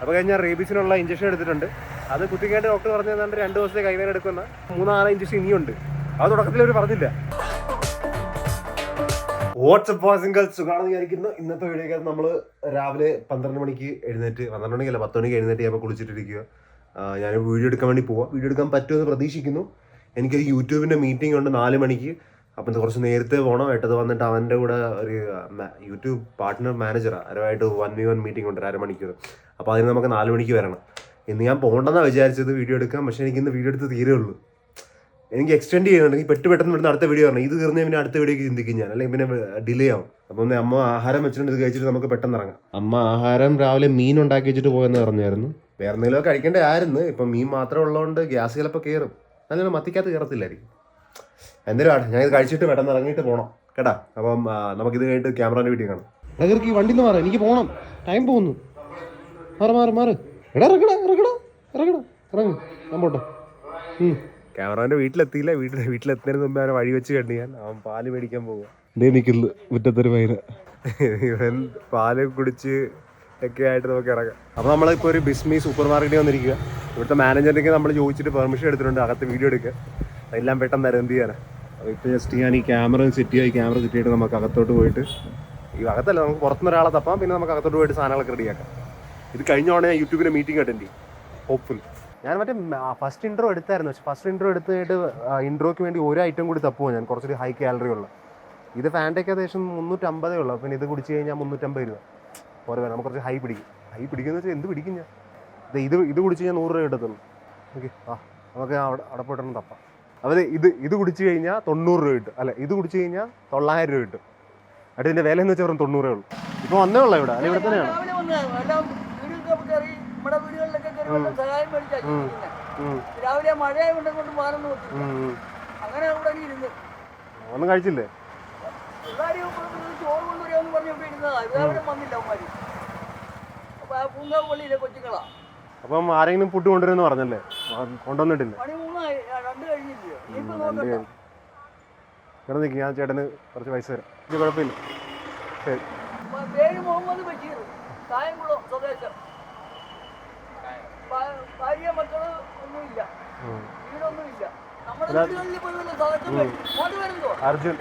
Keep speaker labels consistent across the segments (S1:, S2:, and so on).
S1: അപ്പോൾ കഴിഞ്ഞാൽ റേബീസിനുള്ള ഇഞ്ചക്ഷൻ എടുത്തിട്ടുണ്ട്. അത് കുത്തിക്കേണ്ട ഡോക്ടർ പറഞ്ഞു തന്നാണ്ട് രണ്ട് ദിവസത്തെ കൈവേദന എടുക്കുന്ന മൂന്നാൽ ഇഞ്ചക്ഷൻ ഇനിയുണ്ട്. അത് തുടക്കത്തിൽ അവർ പറഞ്ഞില്ല. വാട്സപ്പ് വാസിംഗൽ സുഖമാണെന്ന് വിചാരിക്കുന്നു. ഇന്നത്തെ വീഡിയോ നമ്മൾ രാവിലെ പന്ത്രണ്ട് മണിക്ക് എഴുന്നേറ്റ് പന്ത്രണ്ട് മണിക്കല്ല പത്ത് മണിക്ക് എഴുന്നേറ്റ് ഞാൻ കുളിച്ചിട്ടിരിക്കുക. ഞാൻ വീഡിയോ എടുക്കാൻ വേണ്ടി പോവാം. വീഡിയോ എടുക്കാൻ പറ്റുമെന്ന് പ്രതീക്ഷിക്കുന്നു. എനിക്കൊരു യൂട്യൂബിന്റെ മീറ്റിംഗ് ഉണ്ട് നാല് മണിക്ക്. അപ്പം കുറച്ച് നേരത്തെ പോകണം ഏട്ടത് വന്നിട്ട് അവന്റെ കൂടെ ഒരു യൂട്യൂബ് പാർട്ട്ണർ മാനേജറാണ് അവരുമായിട്ട് വൺ വി വൺ മീറ്റിംഗ് ഉണ്ട് അരമണിക്കൂർ. അപ്പോൾ അതിന് നമുക്ക് നാല് മണിക്ക് വരണം. ഇന്ന് ഞാൻ പോകണ്ടെന്നാണ് വിചാരിച്ചത് വീഡിയോ എടുക്കാം പക്ഷേ എനിക്ക് ഇന്ന് വീഡിയോ എടുത്ത് തീരേ ഉള്ളൂ. എനിക്ക് എക്സ്റ്റെൻഡ് ചെയ്യുന്നുണ്ടെങ്കിൽ പെട്ട് പെട്ടെന്ന് ഇവിടുന്ന് അടുത്ത വീഡിയോ വരണം ഇത് തീർന്നേ പിന്നെ അടുത്ത വീഡിയോക്ക് ചിന്തിക്കും ഞാൻ. അല്ലെങ്കിൽ പിന്നെ ഡിലേ ആവും. അപ്പം ഒന്ന് അമ്മ ആഹാരം വെച്ചിട്ടുണ്ട് ഇത് കഴിച്ചിട്ട് നമുക്ക് പെട്ടെന്ന് ഇറങ്ങാം. അമ്മ ആഹാരം രാവിലെ മീൻ ഉണ്ടാക്കി വെച്ചിട്ട് പോയെന്ന് പറഞ്ഞായിരുന്നു. വേറെ എന്തെങ്കിലുമൊക്കെ കഴിക്കേണ്ട ആയിരുന്നു ഇപ്പം മീൻ മാത്രമേ ഉള്ളതുകൊണ്ട് ഗ്യാസ് ചിലപ്പോൾ കയറും നല്ലോണം മത്തിക്കകത്ത് കയറത്തില്ലായിരിക്കും ആട്ടെ ഞാൻ ഇത് കഴിച്ചിട്ട് പെട്ടെന്ന് ഇറങ്ങിയിട്ട് പോകണം കേട്ടാ? അപ്പം നമുക്ക് നമുക്കിത് കഴിഞ്ഞിട്ട് ക്യാമറയുടെ വീട്ടിൽ കാണാം. ഈ വണ്ടിന്ന് മാറാം. എനിക്ക് പോകണം ടൈം പോകുന്നു. മാറി മാറി മാറി. എടാ ഇറക്കടാ ഇറക്കടാ ഇറക്കടാ ഇറങ്ങ്. ഞാൻ പോട്ടെ. ക്യാമറാന്റെ വീട്ടിലെത്തിയില്ല. വീട്ടിൽ വീട്ടിലെത്തുന്നതിന് മുമ്പ് അവനെ വഴി വെച്ച് കണ്ടു ഞാൻ അവൻ പാൽ മേടിക്കാൻ പോകും ഇതേ നിൽക്കുന്നു മുറ്റത്തൊരു പൈന ഇവൻ പാൽ കുടിച്ച് ഒക്കെ ആയിട്ട് നമുക്ക് ഇറങ്ങാം. അപ്പോൾ നമ്മളിപ്പോൾ ഒരു ബിസ്മി സൂപ്പർ മാർക്കറ്റിൽ വന്നിരിക്കുക ഇവിടുത്തെ മാനേജറിനൊക്കെ നമ്മൾ ചോദിച്ചിട്ട് പെർമിഷൻ എടുത്തിട്ടുണ്ട്. അകത്ത് വീഡിയോ എടുക്കുക എല്ലാം പെട്ടെന്ന് തരാം. എന്ത് ചെയ്യാനാ? അപ്പോൾ ഇപ്പോൾ ജസ്റ്റ് ഞാൻ ഈ ക്യാമറ സെറ്റ് ചെയ്യുക ഈ ക്യാമറ സെറ്റ് ചെയ്തിട്ട് നമുക്ക് അകത്തോട്ട് പോയിട്ട് ഈ അകത്തല്ല നമുക്ക് പുറത്തുനിന്ന് ഒരാളെ തപ്പാം പിന്നെ നമുക്ക് അകത്തോട്ട് പോയിട്ട് സാധനങ്ങളൊക്കെ റെഡിയാക്കാം ഇത് കഴിഞ്ഞോടെ ഞാൻ യൂട്യൂബിലെ മീറ്റിംഗ് അറ്റൻഡ് ചെയ്യും ഹോപ്പ്ഫുൾ ഞാൻ മറ്റേ ഫസ്റ്റ് ഇൻട്രോ എടുത്തായിരുന്നു. പക്ഷെ ഫസ്റ്റ് ഇൻട്രോ എടുത്തിട്ട് ഇൻട്രോയ്ക്ക് വേണ്ടി ഒരു ഐറ്റം കൂടി തപ്പുമോ ഞാൻ? കുറച്ചൊരു ഹൈ കാലറി ഉള്ള. ഇത് ഫാന്റയ്ക്ക് ഏകദേശം മുന്നൂറ്റമ്പതേ ഉള്ളൂ. പിന്നെ ഇത് കുടിച്ച് കഴിഞ്ഞാൽ മുന്നൂറ്റമ്പത് രൂപ. ഓരോ നമുക്ക് കുറച്ച് ഹൈ പിടിക്കും. ഹൈ പിടിക്കുന്ന വെച്ചാൽ എന്ത് പിടിക്കും ഞാൻ? ഇത് ഇത് ഇത് കുടിച്ച് കഴിഞ്ഞാൽ നൂറ് രൂപ എടുത്തുള്ളൂ ഓക്കെ ആ നമുക്ക് അവിടെ അവിടെ പോയിട്ടൊന്ന് തപ്പാം. അവർ ഇത് ഇത് കുടിച്ചു കഴിഞ്ഞാൽ തൊണ്ണൂറ് രൂപ കിട്ടും. അല്ല ഇത് കുടിച്ചു കഴിഞ്ഞാൽ തൊള്ളായിരം രൂപ കിട്ടും. അവിടെ ഇതിന്റെ വില എന്ന് വെച്ചാൽ വെറും തൊണ്ണൂറേ ഉള്ളൂ. ഇപ്പോൾ വന്നേ ഉള്ളൂ ഇവിടെ. അല്ലെ ഇവിടെ തന്നെയാണ്?
S2: രാവിലെ കൊണ്ട് മാറുന്ന. അങ്ങനെ അവിടെ ഇരുന്ന്.
S1: ഒന്നും കഴിച്ചില്ലേ?
S2: ചോറ് കൊണ്ടുവരുമെന്ന് ഇരുന്നതാ. വന്നില്ല അവന്മാര്. അപ്പൊ ആ പൂങ്കാവ് പള്ളിയിലെ കൊച്ചുങ്ങളാ.
S1: അപ്പം ആരെങ്കിലും ഫുഡ് കൊണ്ടുവരുമെന്ന് പറഞ്ഞല്ലേ? കൊണ്ടുവന്നിട്ടില്ല. ഇവിടെ നിൽക്കും ഞാൻ ചേട്ടന് കുറച്ച് പൈസ തരാം. കുഴപ്പമില്ല. ശരി.
S2: പേര് മുഹമ്മദ് ബഷീർ. കായംകുളം സ്വദേശം. ഭാ- ഭാര്യ മക്കൾ ഒന്നുമില്ല. വീടൊന്നുമില്ല.
S1: അർജുൻ.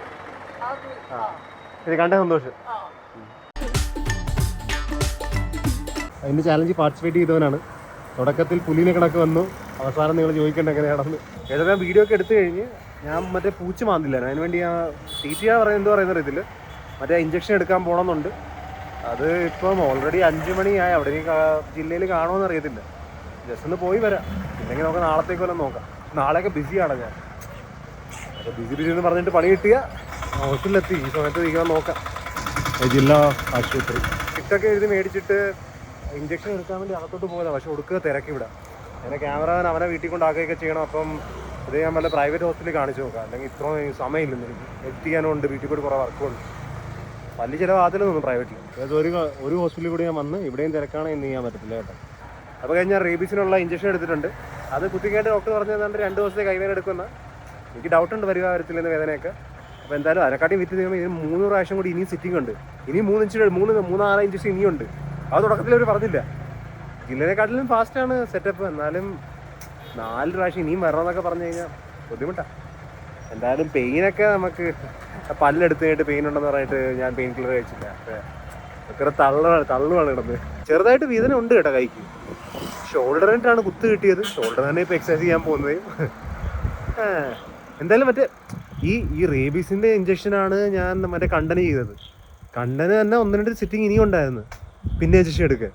S1: ഇത് കണ്ട സന്തോഷം.
S2: ആ.
S1: അതിന്റെ ചാലഞ്ച് പാർട്ടിസിപ്പേറ്റ് ചെയ്തവനാണ്. തുടക്കത്തിൽ പുലിനെ കണക്ക് വന്നു. അവസാനം നിങ്ങൾ ചോദിക്കേണ്ട എങ്ങനെയാണെന്ന് ഏതൊക്കെ വീഡിയോ ഒക്കെ എടുത്തു കഴിഞ്ഞ് ഞാൻ മറ്റേ പൂച്ച മാന്തില്ല. അതിന് വേണ്ടി ഞാൻ ടി ടി ആ പറയുന്നത് പറയുന്ന അറിയത്തില്ല. മറ്റേ ഇഞ്ചക്ഷൻ എടുക്കാൻ പോകണമെന്നുണ്ട് അത് ഇപ്പം ഓൾറെഡി അഞ്ച് മണിയായി. അവിടെ ഇനി ജില്ലയിൽ കാണുമെന്ന് അറിയത്തില്ല. ജസ്റ്റ് ഒന്ന് പോയി വരാം. ഇല്ലെങ്കിൽ നമുക്ക് നാളത്തേക്ക് വല്ലതും നോക്കാം. നാളെയൊക്കെ ബിസിയാണ് ഞാൻ. അപ്പോൾ ബിസി ബിസി എന്ന് പറഞ്ഞിട്ട് പണി കിട്ടിയ ഹോസ്പിറ്റലിലെത്തി ഈ സമയത്ത് നീക്കാൻ നോക്കാം. ജില്ലാ ആശുപത്രി. കിറ്റൊക്കെ എഴുതി മേടിച്ചിട്ട് ഇഞ്ചക്ഷൻ എടുക്കാൻ വേണ്ടി അകത്തോട്ട് പോയതാണ് പക്ഷെ ഒടുക്കുക തിരക്കി ഇവിടെ. അങ്ങനെ ക്യാമറമാൻ അവനെ വീട്ടിൽ കൊണ്ടാക്കുകയൊക്കെ ചെയ്യണം. അപ്പം ഇത് ഞാൻ വല്ല പ്രൈവറ്റ് ഹോസ്പിറ്റലിൽ കാണിച്ചു നോക്കാം. അല്ലെങ്കിൽ ഇത്ര സമയമില്ലെന്ന് എനിക്ക്. എത്തിക്കാനുണ്ട് വീട്ടിൽ കൂടി കുറേ വർക്കുണ്ട് വലിയ ചിലവാകത്തില്ല തോന്നുന്നു പ്രൈവറ്റിൽ അതായത് ഒരു ഒരു ഹോസ്പിറ്റലിൽ കൂടി ഞാൻ വന്ന് ഇവിടെയും തിരക്കാണ് എന്ന് ചെയ്യാൻ പറ്റത്തില്ല കേട്ടോ. അപ്പോൾ കഴിഞ്ഞാൽ റേബീസിനുള്ള ഇഞ്ചക്ഷൻ എടുത്തിട്ടുണ്ട്. അത് കുത്തിക്കേണ്ട ഡോക്ടർ പറഞ്ഞു തന്നാണ്ട് രണ്ട് ദിവസത്തെ കൈവേദന എടുക്കുന്ന എനിക്ക് ഡൗട്ട് ഉണ്ട് വരിക വരത്തില്ലെന്ന് വേദനയൊക്കെ. അപ്പോൾ എന്തായാലും അതിനെക്കാട്ടി വിറ്റ് ചെയ്യുമ്പോൾ ഇതിന് മൂന്ന് പ്രാവശ്യം കൂടി ഇനിയും സിറ്റിംഗ് ഉണ്ട്. ഇനി മൂന്ന് ഇഞ്ച് മൂന്ന് മൂന്നാറ് ഇഞ്ചക്ഷൻ ഇനിയുണ്ട്. അത് തുടക്കത്തിൽ അവർ പറഞ്ഞില്ല. ഫാസ്റ്റ് ആണ് സെറ്റപ്പ് എന്നാലും നാല് പ്രാവശ്യം ഇനിയും വരണം എന്നൊക്കെ പറഞ്ഞു കഴിഞ്ഞാൽ ബുദ്ധിമുട്ടാ. എന്തായാലും പെയിനൊക്കെ നമുക്ക് പല്ലെടുത്ത് കഴിഞ്ഞിട്ട് പെയിൻ ഉണ്ടെന്ന് പറഞ്ഞിട്ട് ഞാൻ പെയിൻ കില്ലർ കഴിച്ചില്ല. ഇത്ര തള്ളാണ് തള്ളുവാണ് കിടന്ന്. ചെറുതായിട്ട് വേദന ഉണ്ട് കേട്ടോ കൈക്ക്. ഷോൾഡറിനായിട്ടാണ് കുത്ത് കിട്ടിയത്. ഷോൾഡർ തന്നെ ഇപ്പോൾ എക്സസൈസ് ചെയ്യാൻ പോകുന്നത്. എന്തായാലും മറ്റേ ഈ ഈ റേബീസിന്റെ ഇഞ്ചക്ഷനാണ് ഞാൻ മറ്റേ കണ്ടന ചെയ്തത്. കണ്ടന് തന്നെ ഒന്ന് രണ്ട് സിറ്റിംഗ് ഇനിയും ഉണ്ടായിരുന്നു. പിന്നെ ശേഷം എടുക്കുക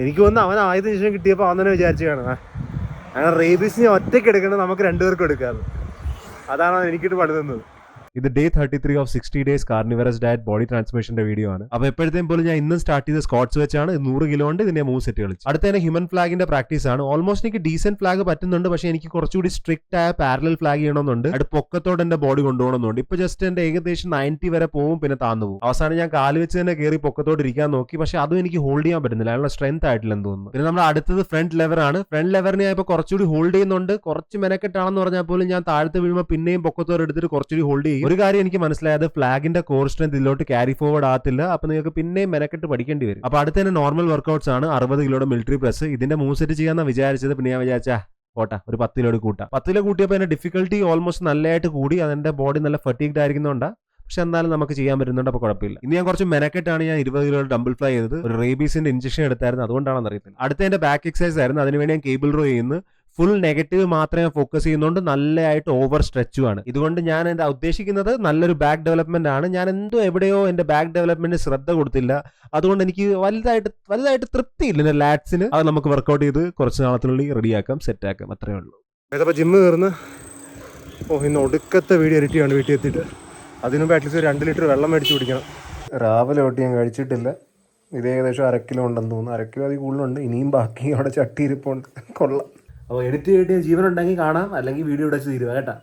S1: എനിക്ക് തോന്നുന്നു അവൻ ആദ്യത്തെ ശേഷം കിട്ടിയപ്പോൾ അവൻ തന്നെ വിചാരിച്ചു കാണുക അങ്ങനെ റേബീസിനെ ഒറ്റയ്ക്ക് എടുക്കേണ്ടത് നമുക്ക് രണ്ടുപേർക്കും എടുക്കാറ്. അതാണ് എനിക്കിട്ട് പണി തന്നത് ഇത് day thirty three of sixty days carnivorous diet body ട്രാൻസ്മിഷന്റെ video ആണ്. അപ്പോൾ എപ്പോഴത്തേയും പോലെ ഞാൻ ഇന്നും സ്റ്റാർട്ട് ചെയ്ത സ്കോട്ട്സ് വെച്ചാണ് നൂറ് കിലോ ഉണ്ട് ഇതിന്റെ മൂവ് സെറ്റ് കളിച്ചു അടുത്ത തന്നെ ഹ്യൂമൻ ഫ്ലാഗിന്റെ പ്രാക്ടീസ് ആണ്. ഓൾമോസ്റ്റ് എനിക്ക് ഡീസെന്റ് ഫ്ലാഗ് പറ്റുന്നുണ്ട് പക്ഷേ എനിക്ക് കുറച്ചുകൂടി സ്ട്രിക്റ്റ് ആയ പാരലൽ ഫ്ലാഗ് ചെയ്യണമെന്നുണ്ട്. അത് പൊക്കത്തോടെ എന്റെ ബോഡി കൊണ്ടുപോകണമെന്നുണ്ട്. ഇപ്പൊ ജസ്റ്റ് എന്റെ ഏകദേശം നയന്റി വരെ പോകും പിന്നെ താന്നു പോകും അവസാനം ഞാൻ കാൽ വെച്ച് തന്നെ കയറി പൊക്കത്തോട് ഇരിക്കാൻ നോക്കി പക്ഷേ അതും എനിക്ക് ഹോൾഡ് ചെയ്യാൻ പറ്റുന്നില്ല. അതിനുള്ള സ്ട്രെങ്ത് ആയിട്ടില്ല എന്ന് തോന്നുന്നു. പിന്നെ നമ്മൾ അടുത്തത് ഫ്രണ്ട് ലെവർ ആണ്. ഫ്രണ്ട് ലെവറിനെ ഞാൻ ഇപ്പോൾ കുറച്ചുകൂടി ഹോൾഡ് ചെയ്യുന്നുണ്ട്. കുറച്ച് മെനക്കെട്ടാണെന്ന് പറഞ്ഞാൽ പോലും ഞാൻ താഴത്തെ വീഴുമ്പോൾ പിന്നെയും പൊക്കത്തോടെ എടുത്തിട്ട് കുറച്ചുകൂടി ഹോൾഡ് ചെയ്യും. ഒരു കാര്യം എനിക്ക് മനസ്സിലായത് ഫ്ലാഗിന്റെ കോർ സ്ട്രെങ്ത് ഇതിലോട്ട് ക്യാരി ഫോർവേഡ് ആകത്തില്ല. അപ്പൊ നിങ്ങൾക്ക് പിന്നെയും മെനക്കെട്ട് പഠിക്കേണ്ടി വരും. അപ്പൊ അടുത്ത നോർമൽ വർക്കൗട്ട്സ് ആണ്. അറുപത് കിലോയുടെ മിലിറ്ററി പ്രസ് ഇതിന്റെ മൂവ് സെറ്റ് ചെയ്യാന്ന വിചാരിച്ചത്. പിന്നെ ഞാൻ വിചാരിച്ചാ പോട്ടെ ഒരു പത്ത് കിലോയുടെ കൂട്ടാം. പത്ത് കിലോ കൂട്ടിയപ്പോൾ അതിന്റെ ഡിഫിക്കൽട്ടി ഓൾമോസ്റ്റ് നല്ലതായിട്ട് കൂടി. അതിന്റെ ബോഡി നല്ല ഫട്ടീക്ഡ് ആയിരിക്കുന്നുണ്ട്. പക്ഷെ എന്നാലും നമുക്ക് ചെയ്യാൻ പറ്റുന്നുണ്ട്. അപ്പോൾ കുഴപ്പമില്ല. ഇനി ഞാൻ കുറച്ച് മെനക്കെട്ടാണ് ഞാൻ ഇരുപത് കിലോ ഡബിൾ ഫ്ലൈ ചെയ്തത്. ഒരു റേബീസിന്റെ ഇഞ്ചക്ഷൻ എടുത്തായിരുന്നു. അതുകൊണ്ടാണെന്ന് അറിയത്തില്ല. അടുത്ത എന്റെ ബാക്ക് എക്സസൈസ് ആയിരുന്നു. അതിനുവേണ്ടി ഞാൻ കേബിൾ റോ ചെയ്യുന്നു. ഫുൾ നെഗറ്റീവ് മാത്രമേ ഫോക്കസ് ചെയ്യുന്നുണ്ട് നല്ലതായിട്ട് ഓവർ സ്ട്രെച്ചുമാണ് ഇതുകൊണ്ട് ഞാൻ എന്താ ഉദ്ദേശിക്കുന്നത് നല്ലൊരു ബാക്ക് ഡെവലപ്മെന്റ് ആണ്. ഞാൻ എന്തോ എവിടെയോ എന്റെ ബാക്ക് ഡെവലപ്മെന്റ് ശ്രദ്ധ കൊടുത്തില്ല. അതുകൊണ്ട് എനിക്ക് വലുതായിട്ട് വലുതായിട്ട് തൃപ്തിയില്ല എന്റെ ലാറ്റ്സിന് അത് നമുക്ക് വർക്കൗട്ട് ചെയ്ത് കുറച്ച് നാളത്തിനുള്ളിൽ റെഡിയാക്കാം സെറ്റാക്കാം അത്രേ ഉള്ളൂ. ഏതപ്പോൾ ജിമ്മ് കയറുന്ന? ഓ ഇന്ന് ഒടുക്കത്തെ വീഡിയോ ഇരട്ടിയാണ് വീട്ടിൽ എത്തിയിട്ട്. അതിനു മുമ്പ് അറ്റ്ലീസ്റ്റ് ഒരു രണ്ട് ലിറ്റർ വെള്ളം മേടിച്ച് കുടിക്കണം. രാവിലെ തൊട്ട് ഞാൻ കഴിച്ചിട്ടില്ല. ഇത് ഏകദേശം അരക്കിലോ കിലോ ഉണ്ടെന്ന് തോന്നുന്നു. അരക്കിലോ കിലോ അതിൽ കൂടുതലുണ്ട്. ഇനിയും ബാക്കി അവിടെ ചട്ടി ഇരിപ്പുണ്ട്. കൊള്ളാം. അപ്പോൾ എഡിറ്റ് ചെയ്തിട്ട് ജീവനുണ്ടെങ്കിൽ കാണാം അല്ലെങ്കിൽ വീഡിയോ ഇവിടെ തീരുക കേട്ടാ.